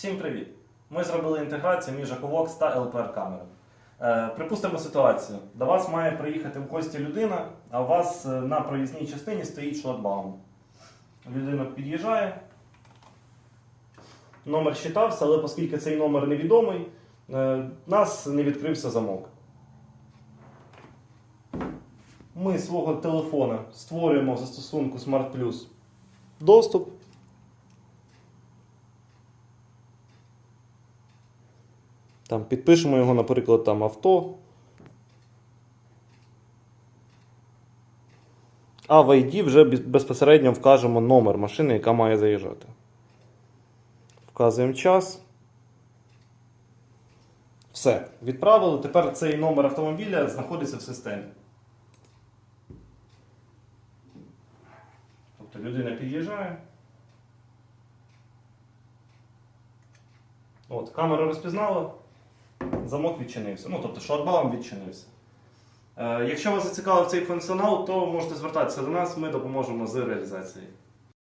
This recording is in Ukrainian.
Всім привіт! Ми зробили інтеграцію між Ecovox та LPR камерою. Е, припустимо ситуацію. До вас має приїхати в гості людина, а у вас е, на проїзній частині стоїть шлагбаум. Людина під'їжджає. Номер считався, але оскільки цей номер невідомий, е, нас не відкрився замок. Ми свого телефона створюємо застосунку Smart Plus доступ. Там підпишемо його, наприклад, там авто. А в ID вже безпосередньо вкажемо номер машини, яка має заїжджати. Вказуємо час. Все. Відправили. Тепер цей номер автомобіля знаходиться в системі. Тобто людина під'їжджає. От, камера розпізнала, замок відчинився. Ну, тобто шлагбаум відчинився. Е, якщо вас зацікавив цей функціонал, то можете звертатися до нас, ми допоможемо з реалізацією.